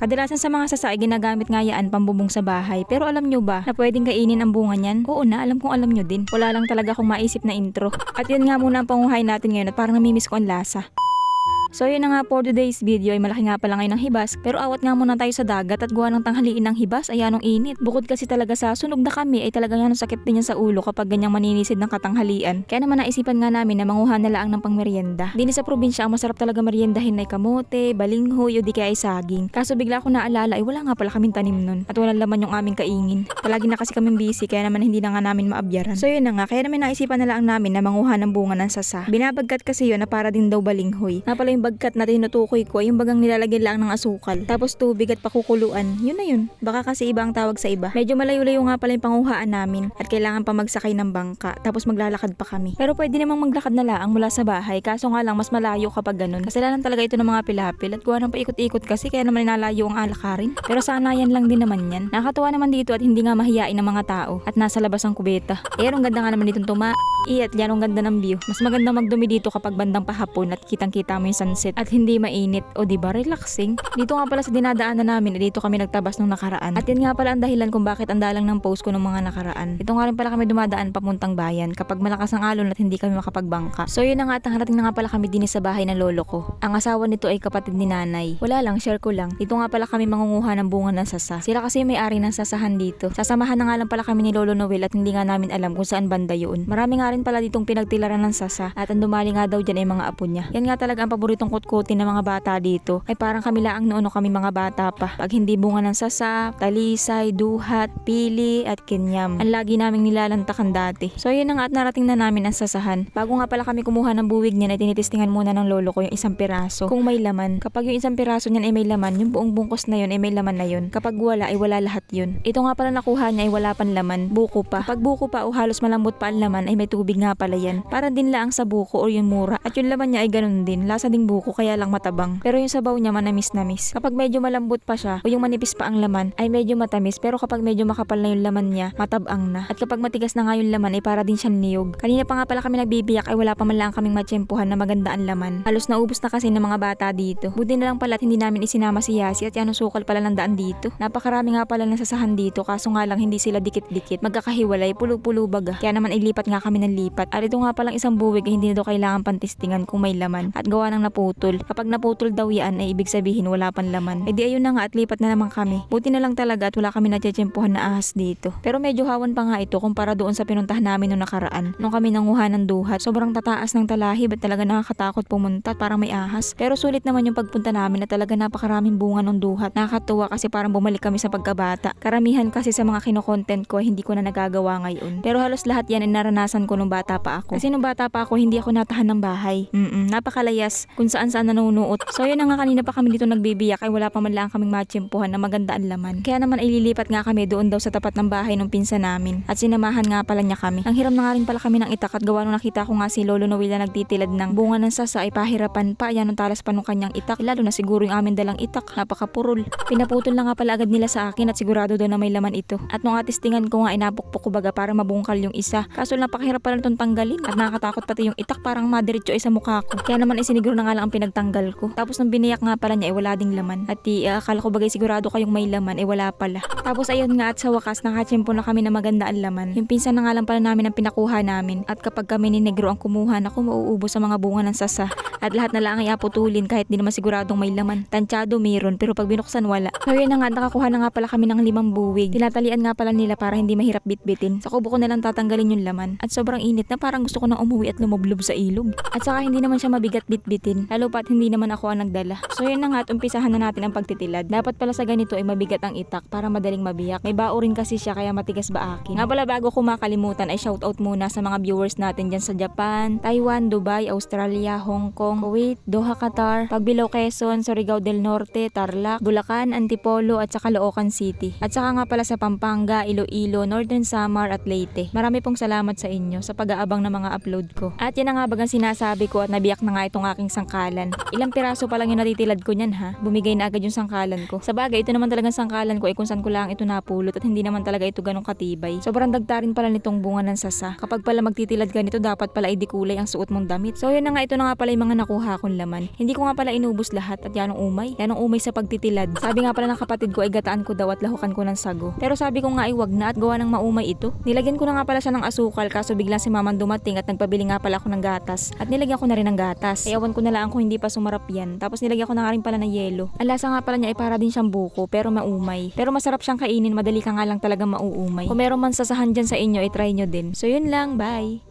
Kadalasan sa mga sasa ay ginagamit nga yan pambubong sa bahay. Pero alam nyo ba na pwedeng kainin ang bunga niyan? Oo na, alam kong alam nyo din. Wala lang talaga akong maisip na intro. At yun nga muna ang panguhay natin ngayon at parang namimiss ko ang lasa. So yun na nga for today's video ay malaki nga pala ngayon ng hibas pero awat nga muna tayo sa dagat at gawa ng tanghaliin ng hibas ay anong init. Bukod kasi talaga sa sunog na kami ay talaga yan sakit din yan sa ulo kapag ganyang maninisid ng katanghalian. Kaya naman naisipan nga namin na manguha na lang ng pangmeryenda. Dini sa probinsya ang masarap talaga meryendahin ay kamote, balinghoy o di kaya ay saging. Kaso bigla ko naalala ay wala nga pala kaming tanim nun at walang laman yung aming kaingin. Palagi na kasi kaming busy kaya naman hindi na nga namin maabyaran. So yun na nga kaya namin naisipan na lang namin na manguha ng bunga ng sasa. Binabagkat kasi yun na para din daw balinghoy. Nga pala yung bagkat na tinutukoy ko yung bagang nilalagyan lang ng asukal. Tapos tubig at pakukuluan. Yun na yun. Baka kasi iba ang tawag sa iba. Medyo malayo-layo nga pala yung panguhaan namin at kailangan pa magsakay ng bangka. Tapos maglalakad pa kami. Pero pwede namang maglakad na lang mula sa bahay. Kaso nga lang mas malayo kapag ganun. Kasalanan talaga ito ng mga pilapil at gawa ng paikot-ikot kasi kaya naman nalayo ang alakarin. Pero sana yan lang din naman yan. Nakakatuwa naman dito at hindi nga mahiyain ng mga tao. At nasa labas ang kubeta. Eh, anong ganda nga naman ditong tuma. Iat, yan ang ganda ng view. Mas maganda magdumi dito kapag bandang pahapon at kitang-kita mo yung sunset at hindi mainit o di ba relaxing. Dito nga pala sa dinadaanan namin, dito kami nagtabas nung nakaraan. At yan nga pala ang dahilan kung bakit ang dalang ng post ko nung mga nakaraan. Dito nga rin pala kami dumadaan papuntang bayan kapag malakas ang alon at hindi kami makapagbangka. So yun na nga at harating na nga pala kami din sa bahay ng lolo ko. Ang asawa nito ay kapatid ni nanay. Wala lang, share ko lang. Dito nga pala kami mangunguha ng bunga ng sasa. Sila kasi may ari ng sasahan dito. Sasamahan na nga lang pala kami ni Lolo Noel at hindi nga namin alam kung saan banda yun. Marami nga rin pala ditong pinagtilaran ng sasa at ang dumali nga daw dyan ay mga apo niya. Yan nga talaga ang paboritong kutkutin ng mga bata dito. Ay parang kami laang noon kami mga bata pa. Pag hindi bunga ng sasa, talisay, duhat, pili at kinyam. Ang lagi naming nilalantakan dati. So yun na nga at narating na namin ang sasahan. Bago nga pala kami kumuha ng buwig niya ay tinitistingan muna ng lolo ko yung isang piraso. Kung may laman. Kapag yung isang piraso niyan ay may laman, yung buong bungkos na yun ay may laman na yun. Kapag wala ay wala lahat yun. Ito nga pala nakuha niya ay wala pan laman. Buko pa. Pag buko pa o halos malambot pa ang laman ay may tubig nga pala yan. Para din lang sa buko o yung mura. At yung laman niya ay ganun din. Lasa ding buko kaya lang matabang. Pero yung sabaw niya manamis namis. Kapag medyo malambot pa siya o yung manipis pa ang laman ay medyo matamis. Pero kapag medyo makapal na yung laman niya, matabang na. At kapag matigas na nga yung laman ay para din siyang niyog. Kanina pa nga pala kami nagbibiyak ay wala pa man lang kaming matsyempuhan na maganda ang laman. Halos naubos na kasi ng mga bata dito. Buti na lang pala at hindi namin isinama si Yasi at yan sukal pala ng daan dito. Napakarami nga pala ng sasahan dito kaso nga lang hindi sila dikit-dikit. Magkakahiwalay, pulo-pulo baga. Kaya naman ilipat nga kami ng lipat. At ito nga palang isang buwig ay hindi na daw kailangan pantistingan kung may laman. At gawa ng naputol. Kapag naputol daw yan ay ibig sabihin wala pan laman. E di ayun na nga at lipat na naman kami. Buti na lang talaga at wala kami natsyempuhan na ahas dito. Pero medyo hawan pa nga ito kumpara doon sa pinuntahan namin noong nakaraan. Nung kami nanguha ng duhat, sobrang tataas ng talahib at talaga nakakatakot pumunta at parang may ahas. Pero sulit naman yung pagpunta namin at talaga napakaraming bunga ng duhat. Nakakatuwa kasi parang bumalik kami sa pagkabata. Karamihan kasi sa mga kinokontent ko hindi ko na nagagawa ngayon. Pero halos lahat yan ay naranasan ko nung bata pa ako. Kasi nung bata pa ako hindi ako natahan ng bahay. Mm napakalayas kung saan saan nanunuot. So yun na nga kanina pa kami dito nagbibiyak ay wala pa man lang kaming matsyempuhan na maganda ang laman. Kaya naman ay lilipat nga kami doon daw sa tapat ng bahay ng pinsa namin. At sinamahan nga pala niya kami. Ang hiram na nga rin pala kami ng itak at gawa nung nakita ko nga si Lolo Noel na nagtitilad ng bunga ng sasa ay pahirapan pa. Yan ang talas pa nung kanyang itak. Lalo na siguro yung amin dalang itak. Napakapurol. Pinaputol na nga pala agad nila sa akin at sigurado daw na may laman ito. At nung atistingan ko nga inapukpok ko baga para mabungkal yung isa. Kaso napakahirap pala itong tanggalin. At nakakatakot pati yung itak parang madiretso ay sa mukha ko. Kaya naman isiniguro na nga lang ang pinagtanggal ko. Tapos nung biniyak nga pala niya ay wala ding laman. At di, uh, akala ko bagay sigurado kayong may laman ay wala pala. Tapos ayun nga at sa wakas nakachempo na kami na maganda ang laman. Yung pinsan na nga lang pala namin ang pinakuha namin. At kapag kami ni Negro ang kumuha, naku mauubos sa mga bunga ng sasa. At lahat na lang ay aputulin kahit di naman siguradong may laman. Tansyado meron pero pag binuksan wala. So yun na nga, nakakuha na nga pala kami ng limang buwig. Tinatalian nga pala nila para hindi mahirap bitbitin. Sa kubo ko na lang tatanggalin yung laman. At sobrang init na parang gusto ko nang umuwi at lumublob sa ilog. At saka hindi naman siya mabigat bitbitin. Lalo pat hindi naman ako ang nagdala. So yun na nga at umpisahan na natin ang pagtitilad. Dapat pala sa ganito ay mabigat ang itak para madaling mabiyak. May bao rin kasi siya kaya matigas ba akin. Nga pala bago ko makalimutan ay shoutout muna sa mga viewers natin dyan sa Japan, Taiwan, Dubai, Australia, Hong Kong, Kuwait, Doha, Qatar, Pagbilao, Quezon, Surigao del Norte, Tarlac, Bulacan, Antipolo at saka Caloocan City. At saka nga pala sa Pampanga, Iloilo, Northern Samar at Leyte. Marami pong salamat sa inyo sa pag-aabang ng mga upload ko. At yan na nga bagang sinasabi ko at nabiyak na nga itong aking sangkalan. Ilang piraso pa lang yung natitilad ko niyan ha. Bumigay na agad yung sangkalan ko. Sa bagay, ito naman talagang sangkalan ko eh kung saan ko lang ito napulot at hindi naman talaga ito ganong katibay. Sobrang dagtarin pala nitong bunga ng sasa. Kapag pala magtitilad ka nito, dapat pala ay kulay ang suot mong damit. So yun na nga, ito na nga pala yung mga nakuha kong laman. Hindi ko nga pala inubos lahat at yan ang umay. Yan ang umay sa pagtitilad. Sabi nga pala ng kapatid ko ay gataan ko daw at lahukan ko ng sago. Pero sabi ko nga ay wag na at gawa ng maumay ito. Nilagyan ko na nga pala siya ng asukal kaso biglang si maman dumating at nagpabili nga pala ako ng gatas. At nilagyan ko na rin ng gatas. Ay awan ko na kung hindi pa sumarap yan. Tapos nilagyan ko na nga rin pala ng yelo. Ang lasa nga pala niya ay para din siyang buko pero maumay. Pero masarap siyang kainin, madali ka nga lang talaga mauumay. Kung meron man sasahan dyan sa inyo, i-try nyo din. So yun lang, bye!